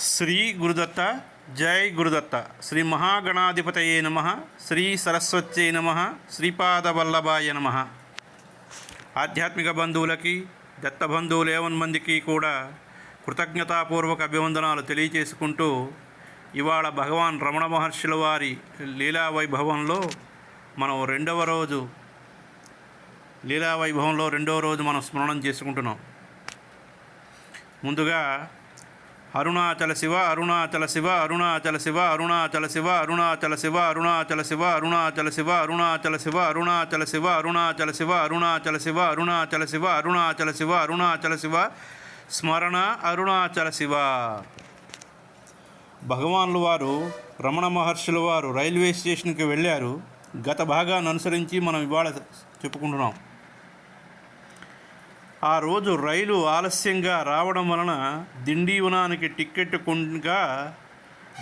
శ్రీ గురుదత్త జై గురుదత్త. శ్రీ మహాగణాధిపతయే నమ. శ్రీ సరస్వత్యై నమ. శ్రీపాదవల్లభాయ నమ. ఆధ్యాత్మిక బంధువులకి దత్త బంధువులు ఏవన్ మందికి కూడా కృతజ్ఞతాపూర్వక అభివందనాలు తెలియచేసుకుంటూ ఇవాళ భగవాన్ రమణ మహర్షుల వారి లీలా వైభవంలో మనం రెండవ రోజు లీలా వైభవంలో రెండవ రోజు మనం స్మరణం చేసుకుంటున్నాం. ముందుగా అరుణాచల శివ అరుణాచల శివ అరుణాచల శివ అరుణాచల శివ అరుణాచల శివ అరుణాచల శివ అరుణాచల శివ అరుణాచల శివ అరుణాచల శివ అరుణాచల శివ అరుణాచల శివ అరుణాచల శివ అరుణాచల శివ అరుణాచల శివ స్మరణ అరుణాచల శివ భగవాన్లు వారు రమణ మహర్షుల వారు రైల్వే స్టేషన్కి వెళ్ళారు గత భాగాన్ని అనుసరించి మనం ఇవాళ చెప్పుకుంటున్నాం ఆ రోజు రైలు ఆలస్యంగా రావడం వలన దిండీవనానికి టిక్కెట్ కొనగా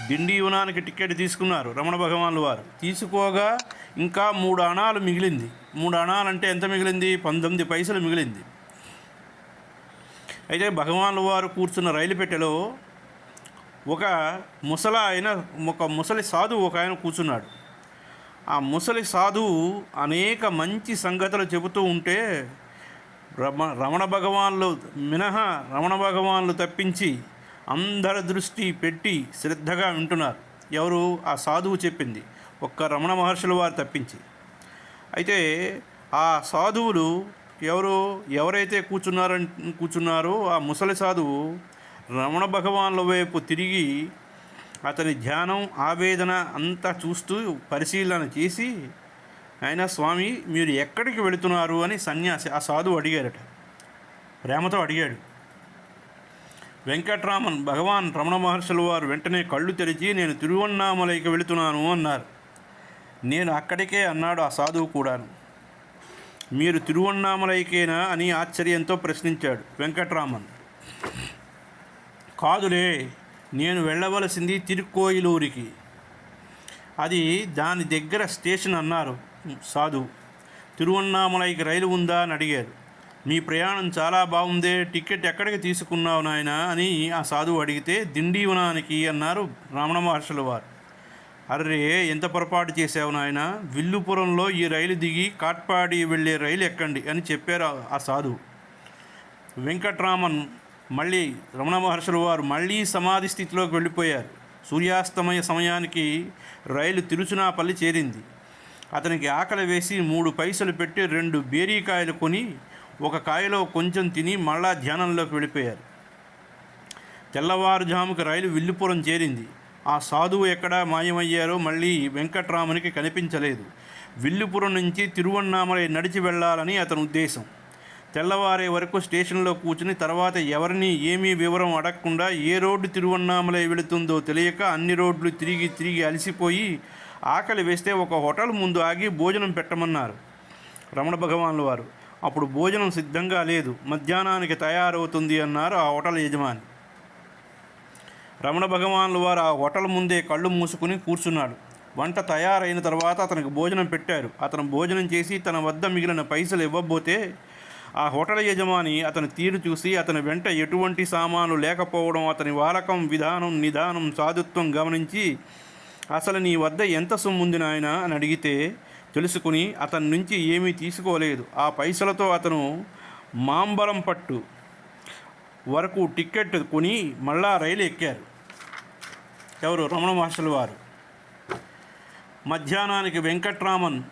దిండీవనానికి టిక్కెట్ తీసుకున్నారు రమణ భగవాన్లు వారు. తీసుకోగా ఇంకా మూడు అణాలు మిగిలింది. మూడు అంటే ఎంత మిగిలింది? పంతొమ్మిది పైసలు మిగిలింది. అయితే భగవాన్లు వారు కూర్చున్న రైలు పెట్టెలో ఒక ముసల ఆయన ఒక ముసలి సాధువు ఒక ఆయన కూర్చున్నాడు. ఆ ముసలి సాధువు అనేక మంచి సంగతులు చెబుతూ ఉంటే రమ రమణ భగవాన్లు మినహా రమణ భగవాన్లు తప్పించి అందరి దృష్టి పెట్టి శ్రద్ధగా వింటున్నారు. ఎవరు? ఆ సాధువు చెప్పింది. ఒక్క రమణ మహర్షుల వారు తప్పించి. అయితే ఆ సాధువులు ఎవరు? ఎవరైతే కూర్చున్నారని కూర్చున్నారో ఆ ముసలి సాధువు రమణ భగవాన్ల వైపు తిరిగి అతని ధ్యానం ఆవేదన అంతా చూస్తూ పరిశీలన చేసి ఆయన స్వామి మీరు ఎక్కడికి వెళుతున్నారు? అని సన్యాసి ఆ సాధువు అడిగారట. ప్రేమతో అడిగాడు వెంకట్రామన్ భగవాన్ రమణ మహర్షుల వారు వెంటనే కళ్ళు తెరిచి నేను తిరువన్నామలైకి వెళుతున్నాను అన్నారు. నేను అక్కడికే అన్నాడు ఆ సాధువు కూడాను. మీరు తిరువన్నామలైకేనా? అని ఆశ్చర్యంతో ప్రశ్నించాడు వెంకట్రామన్. కాదులే నేను వెళ్ళవలసింది తిరుక్కోయిలూరికి. అది దాని దగ్గర స్టేషన్ అన్నారు. సాధు తిరువన్నామలైకి రైలు ఉందా అని అడిగారు. మీ ప్రయాణం చాలా బాగుందే టికెట్ ఎక్కడికి తీసుకున్నావు నాయన అని ఆ సాధువు అడిగితే దిండీవనానికి అన్నారు రమణ మహర్షుల వారు. అర్రే ఎంత పొరపాటు చేసావు నాయన? విల్లుపురంలో ఈ రైలు దిగి కాట్పాడి వెళ్ళే రైలు ఎక్కండి అని చెప్పారు ఆ- ఆ సాధువు వెంకట్రామన్ మళ్ళీ రమణ మహర్షుల వారు మళ్ళీ సమాధి స్థితిలోకి వెళ్ళిపోయారు. సూర్యాస్తమయ సమయానికి రైలు తిరుచునాపల్లి చేరింది. అతనికి ఆకలి వేసి మూడు పైసలు పెట్టి రెండు బేరీకాయలు కొని ఒక కాయలో కొంచెం తిని మళ్ళా ధ్యానంలోకి వెళ్ళిపోయారు. తెల్లవారుజాముకి రైలు విల్లుపురం చేరింది. ఆ సాధువు ఎక్కడ మాయమయ్యారో మళ్ళీ వెంకట్రామునికి కనిపించలేదు. విల్లుపురం నుంచి తిరువన్నామలై నడిచి వెళ్ళాలని అతని ఉద్దేశం. తెల్లవారే వరకు స్టేషన్లో కూర్చుని తర్వాత ఎవరిని ఏమీ వివరం అడగకుండా ఏ రోడ్డు తిరువన్నామలై వెళుతుందో తెలియక అన్ని రోడ్లు తిరిగి తిరిగి అలసిపోయి ఆకలి వేస్తే ఒక హోటల్ ముందు ఆగి భోజనం పెట్టమన్నారు. రమణ భగవాన్ల వారు అప్పుడు భోజనం సిద్ధంగా లేదు. మధ్యాహ్నానికి తయారవుతుంది అన్నారు ఆ హోటల్ యజమాని. రమణ భగవాన్ల వారు ఆ హోటల్ ముందే కళ్ళు మూసుకుని కూర్చున్నాడు. వంట తయారైన తర్వాత అతనికి భోజనం పెట్టారు. అతను భోజనం చేసి తన వద్ద మిగిలిన పైసలు ఇవ్వబోతే ఆ హోటల్ యజమాని అతని తీరు చూసి అతని వెంట ఎటువంటి సామాను లేకపోవడం అతని వాలకం విధానం నిదానం సాధుత్వం గమనించి అసలు నీ వద్ద ఎంత సొమ్ముంది నాయన అని అడిగితే తెలుసుకుని అతని నుంచి ఏమీ తీసుకోలేదు. ఆ పైసలతో అతను మాంబరం పట్టు వరకు టికెట్ కొని మళ్ళా రైలు ఎక్కారు. ఎవరు? రమణ మాస్టర్ వారు. మధ్యాహ్నానికి వెంకట్రామన్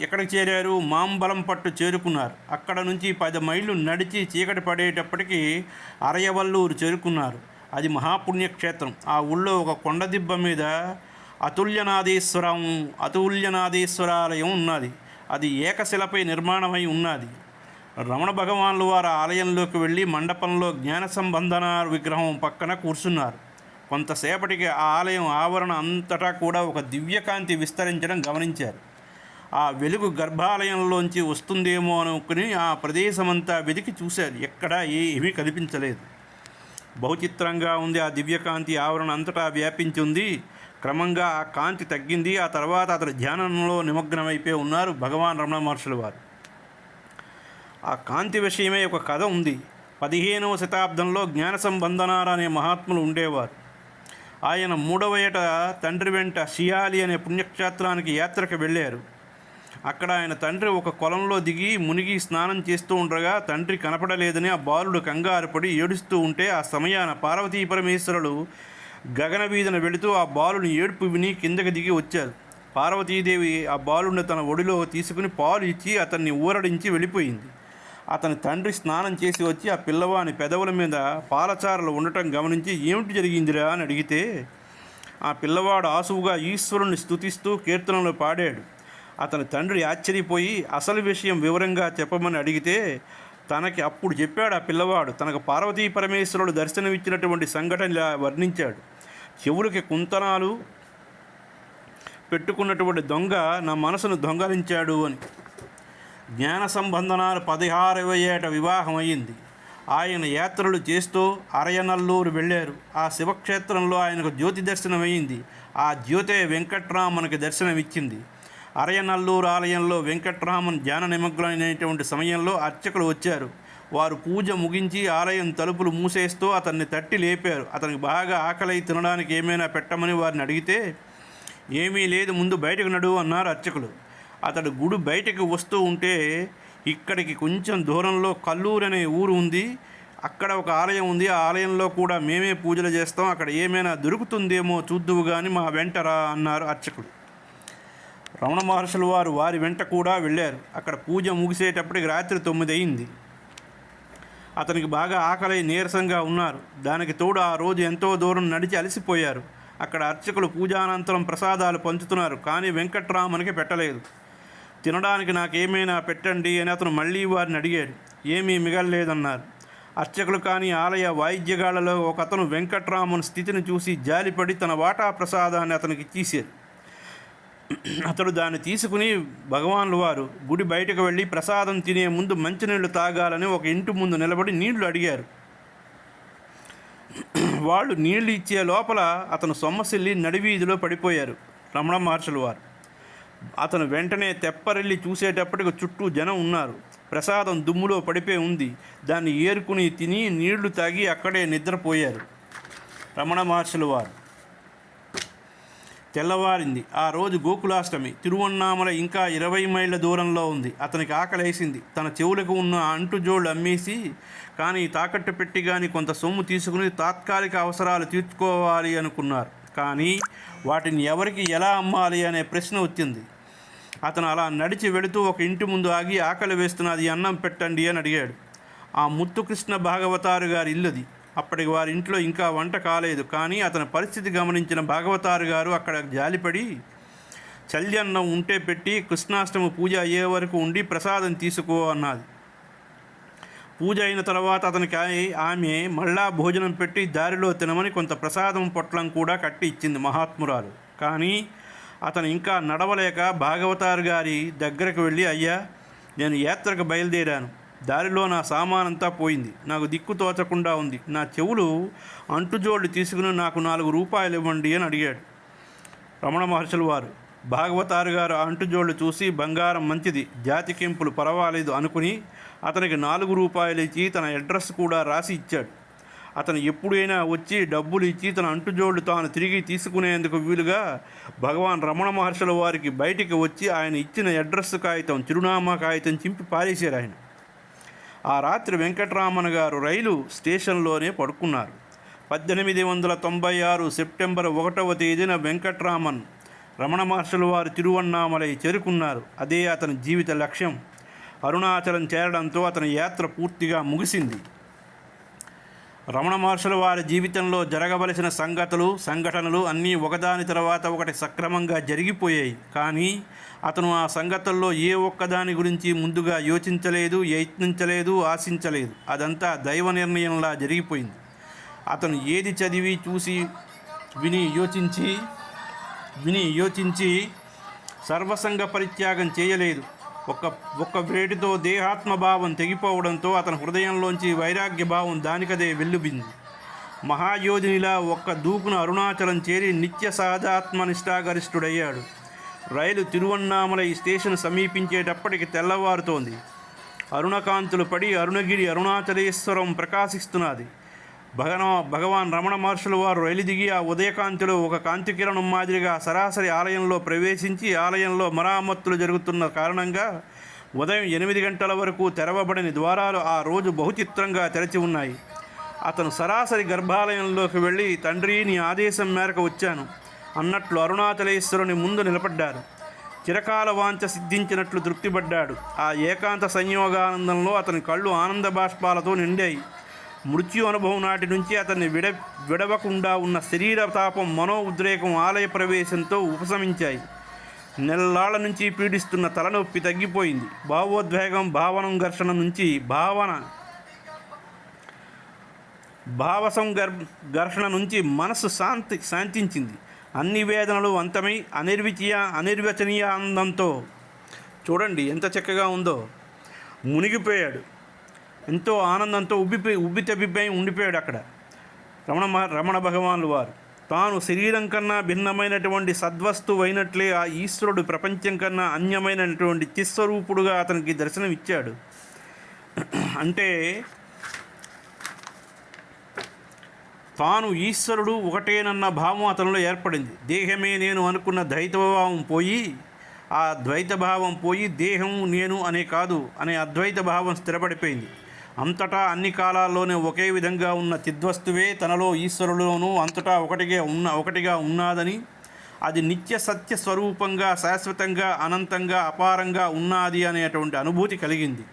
ఎక్కడికి చేరారు? మాంబలం పట్టు చేరుకున్నారు. అక్కడ నుంచి పది మైళ్ళు నడిచి చీకటి పడేటప్పటికి అరయవల్లూరు చేరుకున్నారు. అది మహాపుణ్యక్షేత్రం. ఆ ఊళ్ళో ఒక కొండ దిబ్బ మీద అతుల్యనాదీశ్వరం అతుల్యనాదీశ్వరాలయం ఉన్నది. అది ఏకశిలపై నిర్మాణమై ఉన్నది. రమణ భగవాన్లు వారి ఆలయంలోకి వెళ్ళి మండపంలో జ్ఞాన సంబంధన విగ్రహం పక్కన కూర్చున్నారు. కొంతసేపటికి ఆ ఆలయం ఆవరణ అంతటా కూడా ఒక దివ్యకాంతి విస్తరించడం గమనించారు. ఆ వెలుగు గర్భాలయంలోంచి వస్తుందేమో అనుకుని ఆ ప్రదేశమంతా వెతికి చూశారు. ఎక్కడా ఏమీ కనిపించలేదు. బహుచిత్రంగా ఉంది ఆ దివ్యకాంతి ఆవరణ అంతటా వ్యాపించి ఉంది. క్రమంగా ఆ కాంతి తగ్గింది. ఆ తర్వాత అతడు ధ్యానంలో నిమగ్నమైపోయి ఉన్నారు భగవాన్ రమణ మహర్షులు వారు. ఆ కాంతి విషయమే ఒక కథ ఉంది. పదిహేనవ శతాబ్దంలో జ్ఞాన సంబంధనార అనే మహాత్ములు ఉండేవారు. ఆయన మూడవ ఏట తండ్రి వెంట సియాలి అనే పుణ్యక్షేత్రానికి యాత్రకు వెళ్ళారు. అక్కడ ఆయన తండ్రి ఒక కొలంలో దిగి మునిగి స్నానం చేస్తూ ఉండగా తండ్రి కనపడలేదని ఆ బాలుడు కంగారుపడి ఏడుస్తూ ఉంటే ఆ సమయాన పార్వతీ పరమేశ్వరులు గగన వీధిన వెళుతూ ఆ బాలుని ఏడుపు విని కిందకి దిగి వచ్చారు. పార్వతీదేవి ఆ బాలుడిని తన ఒడిలో తీసుకుని పాలు ఇచ్చి అతన్ని ఊరడించి వెళ్ళిపోయింది. అతని తండ్రి స్నానం చేసి వచ్చి ఆ పిల్లవాని పెదవుల మీద పాలచారలు ఉండటం గమనించి ఏమిటి జరిగిందిరా అని అడిగితే ఆ పిల్లవాడు ఆసువుగా ఈశ్వరుని స్థుతిస్తూ కీర్తనలు పాడాడు. అతని తండ్రి ఆశ్చర్యపోయి అసలు విషయం వివరంగా చెప్పమని అడిగితే తనకి అప్పుడు చెప్పాడు ఆ పిల్లవాడు. తనకు పార్వతీ పరమేశ్వరుడు దర్శనమిచ్చినటువంటి సంఘటన ఇలా వర్ణించాడు. చెవులకి కుంతనాలు పెట్టుకున్నటువంటి దొంగ నా మనసును దొంగలించాడు అని. జ్ఞాన సంబంధనాలు పదహారవ ఏట వివాహం అయింది. ఆయన యాత్రలు చేస్తూ అరయనల్లూరు వెళ్ళారు. ఆ శివక్షేత్రంలో ఆయనకు జ్యోతి దర్శనం ఆ జ్యోతే మనకి దర్శనమిచ్చింది. అరయనల్లూరు ఆలయంలో వెంకట్రామన్ ధ్యాన నిమగ్నమైనటువంటి సమయంలో అర్చకులు వచ్చారు. వారు పూజ ముగించి ఆలయం తలుపులు మూసేస్తూ అతన్ని తట్టి లేపారు. అతనికి బాగా ఆకలి తినడానికి ఏమైనా పెట్టమని వారిని అడిగితే ఏమీ లేదు ముందు బయటకు నడు అన్నారు అర్చకులు. అతడు గుడి బయటకు వస్తూ ఉంటే ఇక్కడికి కొంచెం దూరంలో కల్లూరు అనే ఊరు ఉంది. అక్కడ ఒక ఆలయం ఉంది. ఆ ఆలయంలో కూడా మేమే పూజలు చేస్తాం. అక్కడ ఏమైనా దొరుకుతుందేమో చూద్దువు కానీ మా వెంటరా అన్నారు అర్చకుడు రమణ మహర్షులు వారు వారి వెంట కూడా వెళ్ళారు. అక్కడ పూజ ముగిసేటప్పటికి రాత్రి తొమ్మిది అయింది అతనికి బాగా ఆకలి నీరసంగా ఉన్నారు. దానికి తోడు ఆ రోజు ఎంతో దూరం నడిచి అలసిపోయారు. అక్కడ అర్చకులు పూజానంతరం ప్రసాదాలు పంచుతున్నారు కానీ వెంకట్రామన్కి పెట్టలేదు. తినడానికి నాకేమైనా పెట్టండి అని అతను మళ్ళీ వారిని అడిగాడు. ఏమీ మిగలలేదన్నారు. అర్చకులు కానీ ఆలయ వాయిద్యగాళ్ళలో ఒక అతను వెంకట్రామన్ స్థితిని చూసి జాలిపడి తన వాటా ప్రసాదాన్ని అతనికి ఇచ్చేశారు. అతడు దాన్ని తీసుకుని భగవాన్లు వారు గుడి బయటకు వెళ్ళి ప్రసాదం తినే ముందు మంచినీళ్ళు తాగాలని ఒక ఇంటి ముందు నిలబడి నీళ్ళు అడిగారు. వాళ్ళు నీళ్ళు ఇచ్చే లోపల అతను సొమ్మసిల్లి నడివీధిలో పడిపోయారు. రమణ మహర్షులు వారు. అతను వెంటనే తెప్పరెళ్ళి చూసేటప్పటికి చుట్టూ జనం ఉన్నారు. ప్రసాదం దుమ్ములో పడిపోయి ఉంది. దాన్ని ఏరుకుని తిని నీళ్ళు తాగి అక్కడే నిద్రపోయారు. రమణ మహర్షులు వారు. తెల్లవారింది. ఆ రోజు గోకులాష్టమి. తిరువన్నామల ఇంకా ఇరవై మైళ్ళ దూరంలో ఉంది. అతనికి ఆకలేసింది. తన చెవులకు ఉన్న అంటుజోళ్ళు అమ్మేసి కానీ తాకట్టు పెట్టి కానీ కొంత సొమ్ము తీసుకుని తాత్కాలిక అవసరాలు తీర్చుకోవాలి అనుకున్నారు. కానీ వాటిని ఎవరికి ఎలా అమ్మాలి అనే ప్రశ్న వచ్చింది. అతను అలా నడిచి వెళుతూ ఒక ఇంటి ముందు ఆగి ఆకలి వేస్తున్నది అన్నం పెట్టండి అని అడిగాడు. ఆ ముత్తుకృష్ణ భాగవతారు గారి ఇల్లుది. అప్పటికి వారి ఇంట్లో ఇంకా వంట కాలేదు. కానీ అతని పరిస్థితి గమనించిన భాగవతారు గారు అక్కడ జాలిపడి చల్యన్నం ఉంటే పెట్టి కృష్ణాష్టమి పూజ అయ్యే వరకు ఉండి ప్రసాదం తీసుకో అన్నది పూజ అయిన తర్వాత అతనికి ఆమె మళ్ళా భోజనం పెట్టి దారిలో తినమని కొంత ప్రసాదం పొట్లం కూడా కట్టి ఇచ్చింది మహాత్మురాలు. కానీ అతను ఇంకా నడవలేక భాగవతారు గారి దగ్గరకు వెళ్ళి అయ్యా నేను యాత్రకు బయలుదేరాను. దారిలో నా సామానంతా పోయింది. నాకు దిక్కు తోచకుండా ఉంది. నా చెవులు అంటుజోళ్ళు తీసుకుని నాకు నాలుగు రూపాయలు ఇవ్వండి అని అడిగాడు. రమణ మహర్షులు వారు భాగవతారు గారు ఆ అంటుజోళ్ళు చూసి బంగారం మంచిది జాతికెంపులు పర్వాలేదు అనుకుని అతనికి నాలుగు రూపాయలు ఇచ్చి తన అడ్రస్ కూడా రాసి ఇచ్చాడు. అతను ఎప్పుడైనా వచ్చి డబ్బులు ఇచ్చి తన అంటుజోళ్ళు తాను తిరిగి తీసుకునేందుకు వీలుగా భగవాన్ రమణ మహర్షుల వారికి బయటికి వచ్చి ఆయన ఇచ్చిన అడ్రస్ కాగితం చిరునామా కాగితం చింపి పారేశారు ఆయన. ఆ రాత్రి వెంకటరామన్ గారు రైలు స్టేషన్లోనే పడుకున్నారు. పద్దెనిమిది వందల తొంభై ఆరు సెప్టెంబర్ ఒకటవ తేదీన వెంకట్రామన్ రమణ మహర్షుల వారు తిరువన్నామలై చేరుకున్నారు. అదే అతని జీవిత లక్ష్యం. అరుణాచలం చేరడంతో అతని యాత్ర పూర్తిగా ముగిసింది. రమణ మహర్షుల వారి జీవితంలో జరగవలసిన సంగతులు సంఘటనలు అన్నీ ఒకదాని తర్వాత ఒకటి సక్రమంగా జరిగిపోయాయి. కానీ అతను ఆ సంగతుల్లో ఏ ఒక్కదాని గురించి ముందుగా యోచించలేదు యత్నించలేదు ఆశించలేదు. అదంతా దైవ నిర్ణయంలా జరిగిపోయింది. అతను ఏది చదివి చూసి విని యోచించి విని యోచించి సర్వసంగ పరిత్యాగం చేయలేదు. ఒక్క ఒక్క వేటితో దేహాత్మభావం తెగిపోవడంతో అతని హృదయంలోంచి వైరాగ్య భావం దానికదే వెల్లుబింది. మహాయోధినిలా ఒక్క దూకున అరుణాచలం చేరి నిత్య సాధాత్మ నిష్ఠాగరిష్ఠుడయ్యాడు రైలు తిరువన్నామలై స్టేషన్ సమీపించేటప్పటికి తెల్లవారుతోంది. అరుణకాంతులు పడి అరుణగిరి అరుణాచలేశ్వరం ప్రకాశిస్తున్నది. భగన భగవాన్ రమణ మహర్షులు వారు రైలు దిగి ఆ ఉదయకాంతిలో ఒక కాంతి కిరణం మాదిరిగా సరాసరి ఆలయంలో ప్రవేశించి ఆలయంలో మరామత్తులు జరుగుతున్న కారణంగా ఉదయం ఎనిమిది గంటల వరకు తెరవబడని ద్వారాలు ఆ రోజు బహుచిత్రంగా తెరచి ఉన్నాయి. అతను సరాసరి గర్భాలయంలోకి వెళ్ళి తండ్రి నీ ఆదేశం మేరకు వచ్చాను. అన్నట్లు అరుణాచలేశ్వరుని ముందు నిలబడ్డారు చిరకాల వాంఛ సిద్ధించినట్లు తృప్తిపడ్డాడు. ఆ ఏకాంత సంయోగానందంలో అతని కళ్ళు ఆనంద బాష్పాలతో నిండాయి. మృత్యు అనుభవం నాటి నుంచి అతన్ని విడ విడవకుండా ఉన్న శరీర తాపం మనో ఉద్రేకం ఆలయ ప్రవేశంతో ఉపశమించాయి. నెలలాళ్ళ నుంచి పీడిస్తున్న తలనొప్పి తగ్గిపోయింది. భావోద్వేగం భావనం ఘర్షణ నుంచి భావన భావసం ఘర్షణ నుంచి మనసు శాంతి శాంతించింది. అన్ని వేదనలు అంతమై అనిర్విచీయ అనిర్వచనీయ ఆనందంతో చూడండి ఎంత చక్కగా ఉందో. మునిగిపోయాడు. ఎంతో ఆనందంతో ఉబ్బిపోయి ఉబ్బి ఉండిపోయాడు అక్కడ. రమణ రమణ భగవానులు వారు. తాను శరీరం కన్నా భిన్నమైనటువంటి సద్వస్తువు అయినట్లే ఆ ఈశ్వరుడు ప్రపంచం కన్నా అన్యమైనటువంటి చిస్వరూపుడుగా అతనికి దర్శనం ఇచ్చాడు అంటే తాను ఈశ్వరుడు ఒకటేనన్న భావం అతనిలో ఏర్పడింది. దేహమే నేను అనుకున్న ద్వైతభావం పోయి ఆ ద్వైత భావం పోయి దేహం నేను అనే కాదు అనే అద్వైత భావం స్థిరపడిపోయింది. అంతటా అన్ని కాలాల్లోనే ఒకే విధంగా ఉన్న చిద్వస్తువే తనలో ఈశ్వరులోనూ అంతటా ఒకటిగా ఉన్న ఒకటిగా ఉన్నాదని అది నిత్య సత్య స్వరూపంగా శాశ్వతంగా అనంతంగా అపారంగా ఉన్నది అనేటువంటి అనుభూతి కలిగింది.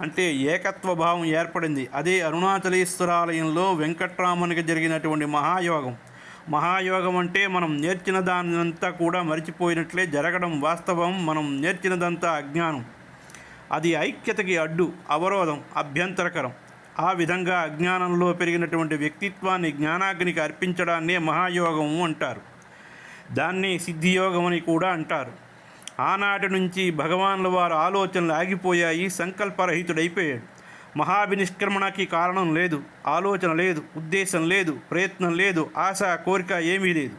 అంటే ఏకత్వ భావం ఏర్పడింది. అదే అరుణాచలేశ్వరాలయంలో వెంకట్రామనికి జరిగినటువంటి మహాయోగం. మహాయోగం అంటే మనం నేర్చిన దానంతా కూడా మరిచిపోయినట్లే జరగడం వాస్తవం. మనం నేర్చినదంతా అజ్ఞానం. అది ఐక్యతకి అడ్డు అవరోధం అభ్యంతరకరం. ఆ విధంగా అజ్ఞానంలో పెరిగినటువంటి వ్యక్తిత్వాన్ని జ్ఞానాగ్నికి అర్పించడాన్నే మహాయోగం అంటారు. దాన్ని సిద్ధియోగం అని కూడా అంటారు. ఆనాటి నుంచి భగవాన్ల వారు ఆలోచనలు ఆగిపోయాయి సంకల్పరహితుడైపోయాడు. మహాభినిష్క్రమణకి కారణం లేదు ఆలోచన లేదు ఉద్దేశం లేదు ప్రయత్నం లేదు ఆశ కోరిక ఏమీ లేదు.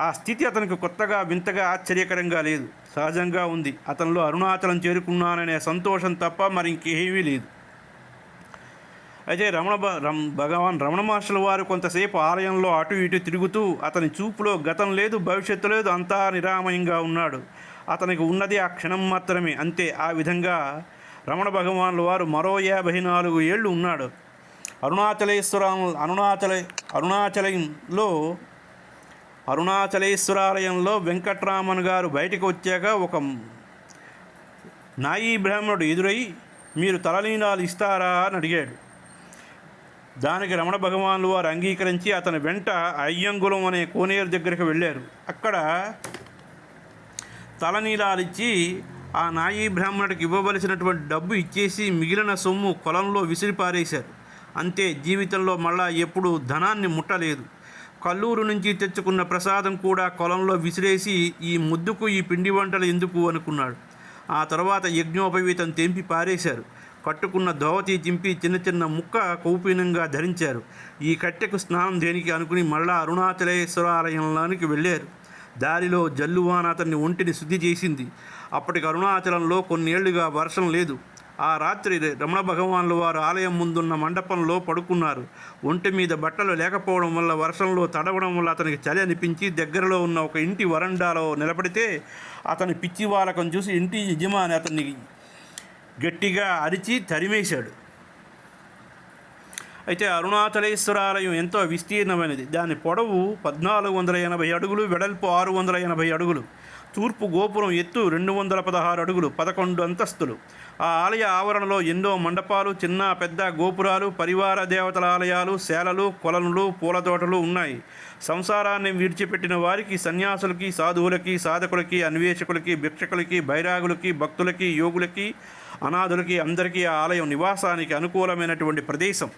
ఆ స్థితి అతనికి కొత్తగా వింతగా ఆశ్చర్యకరంగా లేదు. సహజంగా ఉంది. అతనిలో అరుణాచలం చేరుకున్నాననే సంతోషం తప్ప మరి ఇంకేమీ లేదు. అయితే రమణ భ- రమ్ భగవాన్ రమణ మహర్షుల వారు కొంతసేపు ఆలయంలో అటు ఇటు తిరుగుతూ అతని చూపులో గతం లేదు భవిష్యత్తు లేదు అంతా నిరామయంగా ఉన్నాడు. అతనికి ఉన్నది ఆ క్షణం మాత్రమే. అంతే. ఆ విధంగా రమణ భగవానుల వారు మరో యాభై నాలుగు ఏళ్ళు ఉన్నాడు. అరుణాచలేశ్వరం అరుణాచల అరుణాచలంలో అరుణాచలేశ్వరాలయంలో వెంకట్రామన్ గారు బయటకు వచ్చాక ఒక నాయీ బ్రాహ్మణుడు ఎదురై మీరు తలనీలాలు ఇస్తారా? అని అడిగాడు. దానికి రమణ భగవానులు వారు అంగీకరించి అతని వెంట అయ్యంగులం అనే కోనేరు దగ్గరికి వెళ్ళారు. అక్కడ తలనీలాలిచ్చి ఆ నాయీ బ్రాహ్మణుడికి ఇవ్వవలసినటువంటి డబ్బు ఇచ్చేసి మిగిలిన సొమ్ము కొలంలో విసిరిపారేశారు. అంతే జీవితంలో మళ్ళా ఎప్పుడూ ధనాన్ని ముట్టలేదు. కల్లూరు నుంచి తెచ్చుకున్న ప్రసాదం కూడా కొలంలో విసిరేసి ఈ ముద్దుకు ఈ పిండి వంటలు ఎందుకు అనుకున్నాడు. ఆ తర్వాత యజ్ఞోపవీతం తెంపి పారేశారు. కట్టుకున్న ధోవతి చింపి చిన్న చిన్న ముక్క కౌపీనంగా ధరించారు. ఈ కట్టెకు స్నానం దేనికి అనుకుని మళ్ళా అరుణాచలేశ్వరాలయంలోనికి వెళ్ళారు. దారిలో జల్లువాన అతన్ని ఒంటిని శుద్ధి చేసింది. అప్పటికి అరుణాచలంలో కొన్నేళ్ళుగా వర్షం లేదు. ఆ రాత్రి రమణ భగవాన్ల వారు ఆలయం ముందున్న మండపంలో పడుకున్నారు. ఒంటి మీద బట్టలు లేకపోవడం వల్ల వర్షంలో తడవడం వల్ల అతనికి చలి అనిపించి దగ్గరలో ఉన్న ఒక ఇంటి వరండాలో నిలబడితే అతని పిచ్చి వాలకం చూసి ఇంటి యజమాని అతన్ని గట్టిగా అరిచి తరిమేశాడు. అయితే అరుణాచలేశ్వరాలయం ఎంతో విస్తీర్ణమైనది. దాని పొడవు పద్నాలుగు వందల ఎనభై అడుగులు వెడల్పు ఆరు వందల ఎనభై అడుగులు. తూర్పు గోపురం ఎత్తు రెండు వందల పదహారు అడుగులు పదకొండు అంతస్తులు. ఆ ఆలయ ఆవరణలో ఎన్నో మండపాలు చిన్న పెద్ద గోపురాలు పరివార దేవతల ఆలయాలు శాలలు కొలనులు పూల తోటలు ఉన్నాయి. సంసారాన్ని విడిచిపెట్టిన వారికి సన్యాసులకి సాధువులకి సాధకులకి అన్వేషకులకి భిక్షకులకి బైరాగులకి భక్తులకి యోగులకి అనాథులకి అందరికీ ఆ ఆలయం నివాసానికి అనుకూలమైనటువంటి ప్రదేశం.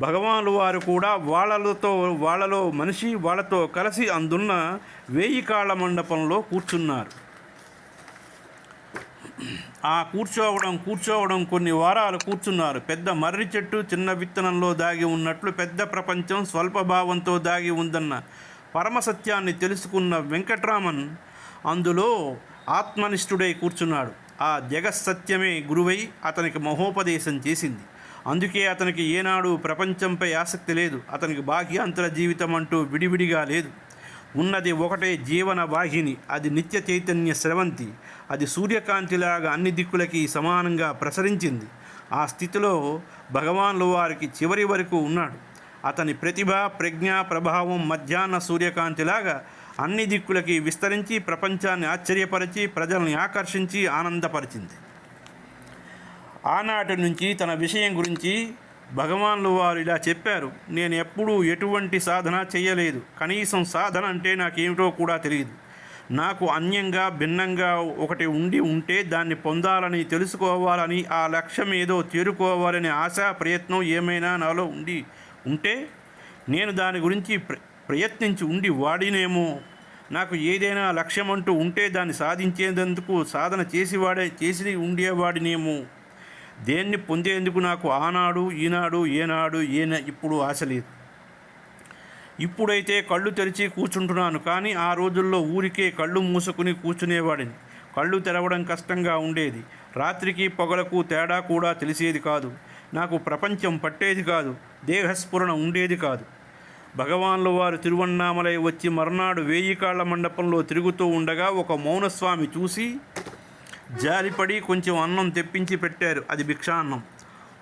భగవానులు వారు కూడా వాళ్ళతో వాళ్ళలో మనిషి వాళ్ళతో కలిసి అందున్న వేయి కాళ్ళ మండపంలో కూర్చున్నారు. ఆ కూర్చోవడం కూర్చోవడం కొన్ని వారాలు కూర్చున్నారు. పెద్ద మర్రి చెట్టు చిన్న విత్తనంలో దాగి ఉన్నట్లు పెద్ద ప్రపంచం స్వల్ప భావంతో దాగి ఉందన్న పరమసత్యాన్ని తెలుసుకున్న వెంకట్రామన్ అందులో ఆత్మనిష్ఠుడై కూర్చున్నాడు. ఆ జగత్సత్యమే గురువై అతనికి మహోపదేశం చేసింది. అందుకే అతనికి ఏనాడు ప్రపంచంపై ఆసక్తి లేదు. అతనికి బాహ్యాంతర జీవితం అంటూ విడివిడిగా లేదు. ఉన్నది ఒకటే జీవన వాహిని అది నిత్య చైతన్య స్రవంతి. అది సూర్యకాంతిలాగా అన్ని దిక్కులకి సమానంగా ప్రసరించింది. ఆ స్థితిలో భగవాన్లు వారికి చివరి వరకు ఉన్నాడు. అతని ప్రతిభ ప్రజ్ఞ ప్రభావం మధ్యాహ్న సూర్యకాంతిలాగా అన్ని దిక్కులకి విస్తరించి ప్రపంచాన్ని ఆశ్చర్యపరిచి ప్రజల్ని ఆకర్షించి ఆనందపరిచింది. ఆనాటి నుంచి తన విషయం గురించి భగవాన్లు వారు ఇలా చెప్పారు. నేను ఎప్పుడూ ఎటువంటి సాధన చేయలేదు. కనీసం సాధన అంటే నాకేమిటో కూడా తెలియదు నాకు అన్యంగా భిన్నంగా ఒకటి ఉండి ఉంటే దాన్ని పొందాలని తెలుసుకోవాలని ఆ లక్ష్యం ఏదో చేరుకోవాలనే ఆశా ప్రయత్నం ఏమైనా నాలో ఉండి ఉంటే నేను దాని గురించి ప్ర ప్రయత్నించి ఉండి వాడినేమో. నాకు ఏదైనా లక్ష్యం అంటూ ఉంటే దాన్ని సాధించేందుకు సాధన చేసి వాడే చేసి ఉండేవాడినేమో దేన్ని పొందేందుకు నాకు ఆనాడు ఈనాడు ఏనాడు ఏన ఇప్పుడు ఆశ లేదు. ఇప్పుడైతే కళ్ళు తెరిచి కూర్చుంటున్నాను కానీ ఆ రోజుల్లో ఊరికే కళ్ళు మూసుకుని కూర్చునేవాడిని. కళ్ళు తెరవడం కష్టంగా ఉండేది. రాత్రికి పొగలకు తేడా కూడా తెలిసేది కాదు. నాకు ప్రపంచం పట్టేది కాదు దేహస్ఫురణ ఉండేది కాదు. భగవాన్ల వారు తిరువన్నామలై వచ్చి మర్నాడు వేయికాళ్ళ మండపంలో తిరుగుతూ ఉండగా ఒక మౌనస్వామి చూసి జారిపడి కొంచెం అన్నం తెప్పించి పెట్టారు. అది భిక్షాన్నం.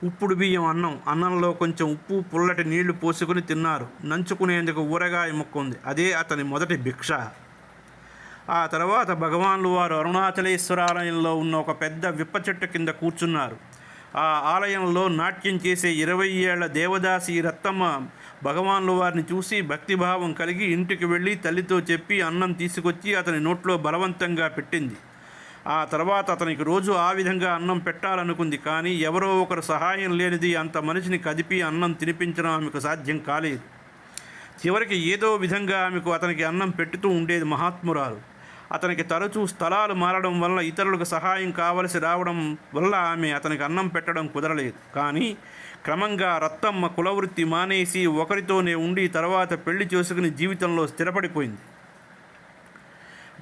ఉప్పుడు బియ్యం అన్నం. అన్నంలో కొంచెం ఉప్పు పుల్లటి నీళ్ళు పోసుకుని తిన్నారు. నంచుకునేందుకు ఊరగాయ ముక్క ఉంది. అదే అతని మొదటి భిక్ష. ఆ తర్వాత భగవాన్లు వారు అరుణాచలేశ్వర ఆలయంలో ఉన్న ఒక పెద్ద విప్ప చెట్టు కింద కూర్చున్నారు. ఆ ఆలయంలో నాట్యం చేసే ఇరవై ఏళ్ళ దేవదాసి రత్తమ్మ భగవాన్లు వారిని చూసి భక్తిభావం కలిగి ఇంటికి వెళ్ళి తల్లితో చెప్పి అన్నం తీసుకొచ్చి అతని నోట్లో బలవంతంగా పెట్టింది. ఆ తర్వాత అతనికి రోజు ఆ విధంగా అన్నం పెట్టాలనుకుంది కానీ ఎవరో ఒకరు సహాయం లేనిది అంత మనిషిని కదిపి అన్నం తినిపించడం ఆమెకు సాధ్యం కాలేదు. చివరికి ఏదో విధంగా ఆమెకు అతనికి అన్నం పెట్టుతూ ఉండేది మహాత్మురాలు. అతనికి తరచూ స్థలాలు మారడం వల్ల ఇతరులకు సహాయం కావలసి రావడం వల్ల ఆమె అతనికి అన్నం పెట్టడం కుదరలేదు. కానీ క్రమంగా రత్తమ్మ కులవృత్తి మానేసి ఒకరితోనే ఉండి తర్వాత పెళ్ళి చేసుకుని జీవితంలో స్థిరపడిపోయింది.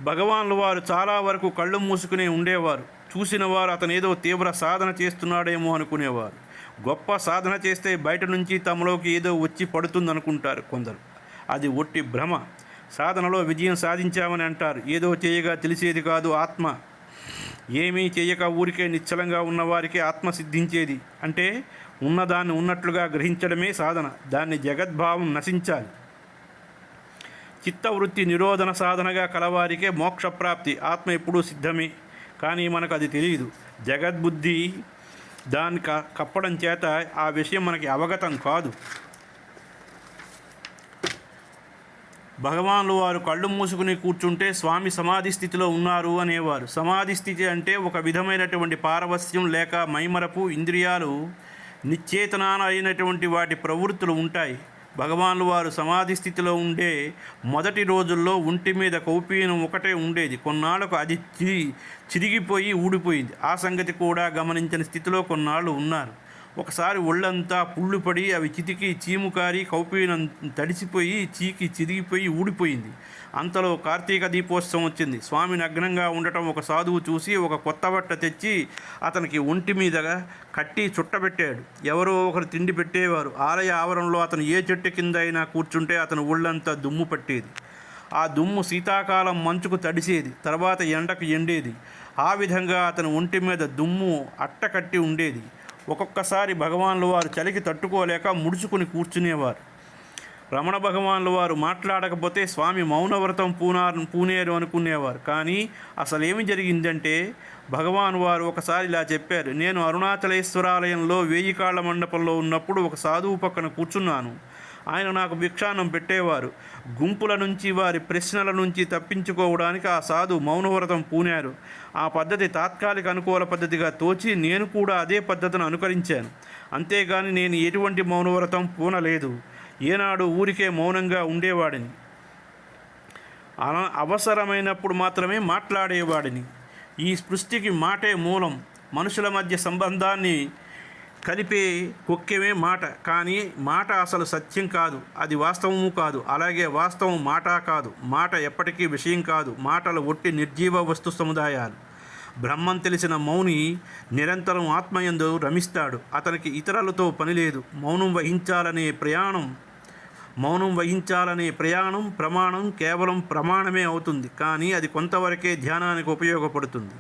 భగవాన్లు వారు చాలా వరకు కళ్ళు మూసుకునే ఉండేవారు. చూసిన వారు అతను ఏదో తీవ్ర సాధన చేస్తున్నాడేమో అనుకునేవారు. గొప్ప సాధన చేస్తే బయట నుంచి తమలోకి ఏదో వచ్చి పడుతుందనుకుంటారు కొందరు. అది ఒట్టి భ్రమ. సాధనలో విజయం సాధించామని అంటారు. ఏదో చేయగా తెలిసేది కాదు ఆత్మ. ఏమీ చేయక ఊరికే నిశ్చలంగా ఉన్నవారికి ఆత్మ సిద్ధించేది. అంటే ఉన్నదాన్ని ఉన్నట్లుగా గ్రహించడమే సాధన. దాన్ని జగద్భావం నశించాలి. చిత్తవృత్తి నిరోధన సాధనగా కలవారికే మోక్షప్రాప్తి. ఆత్మ ఎప్పుడూ సిద్ధమే. కానీ మనకు అది తెలియదు జగద్బుద్ధి దాన్ని క కప్పడం చేత ఆ విషయం మనకి అవగతం కాదు. భగవాన్లు వారు కళ్ళు మూసుకుని కూర్చుంటే స్వామి సమాధి స్థితిలో ఉన్నారు అనేవారు. సమాధి స్థితి అంటే ఒక విధమైనటువంటి పారవస్యం లేక మైమరపు ఇంద్రియాలు నిశ్చేతనాన అయినటువంటి వాటి ప్రవృత్తులు ఉంటాయి. భగవాన్లు వారు సమాధి స్థితిలో ఉండే మొదటి రోజుల్లో ఒంటి మీద కౌపీనం ఒకటే ఉండేది. కొన్నాళ్ళకు అది చి చిరిగిపోయి ఊడిపోయింది. ఆ సంగతి కూడా గమనించిన స్థితిలో కొన్నాళ్ళు ఉన్నారు. ఒకసారి ఒళ్ళంతా పుళ్ళుపడి అవి చితికి చీముకారి కౌపీన తడిసిపోయి చీకి చిరిగిపోయి ఊడిపోయింది. అంతలో కార్తీక దీపోత్సవం వచ్చింది. స్వామి నగ్నంగా ఉండటం ఒక సాధువు చూసి ఒక కొత్త బట్ట తెచ్చి అతనికి ఒంటి మీద కట్టి చుట్టబెట్టాడు. ఎవరో ఒకరు తిండి పెట్టేవారు. ఆలయ ఆవరణలో అతను ఏ చెట్టు కింద అయినా కూర్చుంటే అతను ఒళ్ళంతా దుమ్ము పట్టేది. ఆ దుమ్ము శీతాకాలం మంచుకు తడిసేది. తర్వాత ఎండకు ఎండేది. ఆ విధంగా అతని ఒంటి మీద దుమ్ము అట్ట కట్టి ఉండేది. ఒక్కొక్కసారి భగవాన్లు వారు చలికి తట్టుకోలేక ముడుచుకుని కూర్చునేవారు. రమణ భగవాన్లు వారు మాట్లాడకపోతే స్వామి మౌనవ్రతం పూనారు పూనేరు అనుకునేవారు. కానీ అసలు ఏమి జరిగిందంటే భగవాన్ వారు ఒకసారి ఇలా చెప్పారు నేను అరుణాచలేశ్వరాలయంలో వేయి కాళ్ళ మండపంలో ఉన్నప్పుడు ఒక సాధువు పక్కన కూర్చున్నాను. ఆయన నాకు భిక్షాన్నం పెట్టేవారు. గుంపుల నుంచి వారి ప్రశ్నల నుంచి తప్పించుకోవడానికి ఆ సాధు మౌనవ్రతం పూనారు. ఆ పద్ధతి తాత్కాలిక అనుకూల పద్ధతిగా తోచి నేను కూడా అదే పద్ధతిని అనుకరించాను. అంతేగాని నేను ఎటువంటి మౌనవ్రతం పూనలేదు. ఏనాడు ఊరికే మౌనంగా ఉండేవాడిని. అన అవసరమైనప్పుడు మాత్రమే మాట్లాడేవాడిని. ఈ సృష్టికి మాటే మూలం. మనుషుల మధ్య సంబంధాన్ని కలిపే కొక్కెమే మాట కానీ మాట అసలు సత్యం కాదు అది వాస్తవము కాదు అలాగే వాస్తవం మాట కాదు మాట ఎప్పటికీ విషయం కాదు మాటలు ఒట్టి నిర్జీవ వస్తు సముదాయాలు. బ్రహ్మం తెలిసిన మౌని నిరంతరం ఆత్మయందు రమిస్తాడు అతనికి ఇతరులతో పని లేదు మౌనం వహించాలనే ప్రయాణం మౌనం వహించాలనే ప్రయాణం ప్రమాణం కేవలం ప్రమాణమే అవుతుంది కానీ అది కొంతవరకే ధ్యానానికి ఉపయోగపడుతుంది.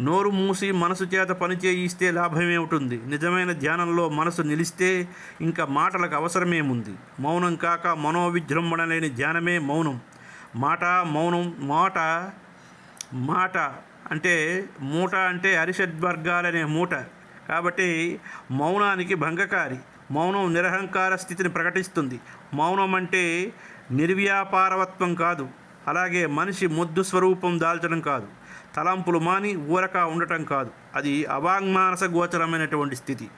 నోరు మూసి మనసు చేత పని చేయిస్తే లాభమే ఉంటుంది నిజమైన ధ్యానంలో మనసు నిలిస్తే ఇంకా మాటలకు అవసరమేముంది? మౌనం కాక మనోవిజృంభణ లేని ధ్యానమే మౌనం. మాట మౌనం మాట మాట అంటే మూట అంటే అరిషద్వర్గాలనే మూట. కాబట్టి మౌనానికి భంగకారి మౌనం నిరహంకార స్థితిని ప్రకటిస్తుంది. మౌనం అంటే నిర్వ్యాపారవత్వం కాదు. అలాగే మనిషి ముద్దు స్వరూపం దాల్చడం కాదు. తలంపులు మాని ఊరక ఉండటం కాదు. అది అవాంగ్మానస గోచరమైనటువంటి స్థితి.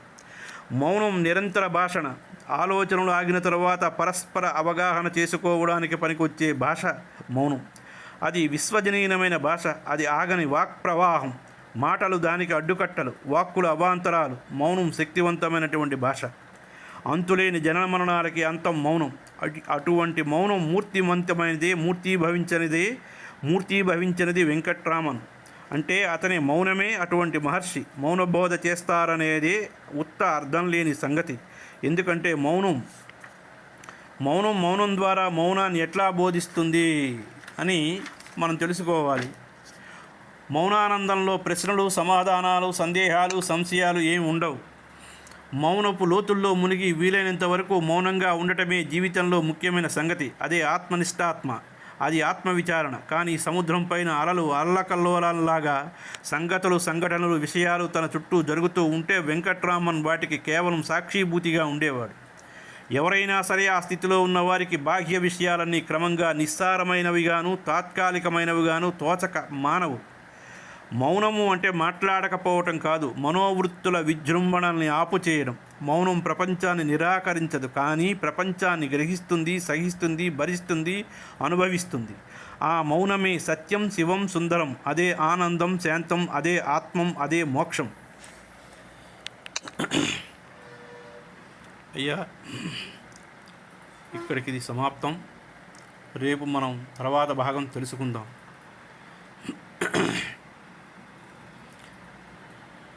మౌనం నిరంతర భాషణ. ఆలోచనలు ఆగిన తరువాత పరస్పర అవగాహన చేసుకోవడానికి పనికొచ్చే భాష మౌనం. అది విశ్వజనీయమైన భాష. అది ఆగని వాక్ ప్రవాహం మాటలు దానికి అడ్డుకట్టలు. వాక్కులు అవాంతరాలు. మౌనం శక్తివంతమైనటువంటి భాష. అంతులేని జనన మరణాలకి అంతం మౌనం. అటు- అటువంటి మౌనం మూర్తిమంతమైనదే మూర్తీభవించనిదే మూర్తీభవించినది వెంకట్రామన్. అంటే అతని మౌనమే అటువంటి మహర్షి. మౌనబోధ చేస్తారనేదే ఉత్త అర్థం లేని సంగతి. ఎందుకంటే మౌనం మౌనం మౌనం ద్వారా మౌనాన్ని ఎట్లా బోధిస్తుంది అని మనం తెలుసుకోవాలి. మౌనానందంలో ప్రశ్నలు సమాధానాలు సందేహాలు సంశయాలు ఏమి ఉండవు. మౌనపు లోతుల్లో మునిగి వీలైనంత వరకు మౌనంగా ఉండటమే జీవితంలో ముఖ్యమైన సంగతి. అదే ఆత్మనిష్టాత్మ. అది ఆత్మవిచారణ. కానీ సముద్రం పైన అలలు అల్లకల్లోలాగా సంగతులు సంఘటనలు విషయాలు తన చుట్టూ జరుగుతూ ఉంటే వెంకట్రామన్ వాటికి కేవలం సాక్షిభూతిగా ఉండేవాడు. ఎవరైనా సరే ఆ స్థితిలో ఉన్న వారికి బాహ్య విషయాలన్నీ క్రమంగా నిస్సారమైనవిగాను తాత్కాలికమైనవిగాను తోచక మానవు. మౌనము అంటే మాట్లాడకపోవటం కాదు మనోవృత్తుల విజృంభణల్ని ఆపు చేయడం మౌనం ప్రపంచాన్ని నిరాకరించదు కానీ ప్రపంచాన్ని గ్రహిస్తుంది సహిస్తుంది భరిస్తుంది అనుభవిస్తుంది. ఆ మౌనమే సత్యం శివం సుందరం. అదే ఆనందం శాంతం అదే ఆత్మం అదే మోక్షం. అయ్యా ఇక్కడికి ఇది సమాప్తం. రేపు మనం తర్వాత భాగం తెలుసుకుందాం.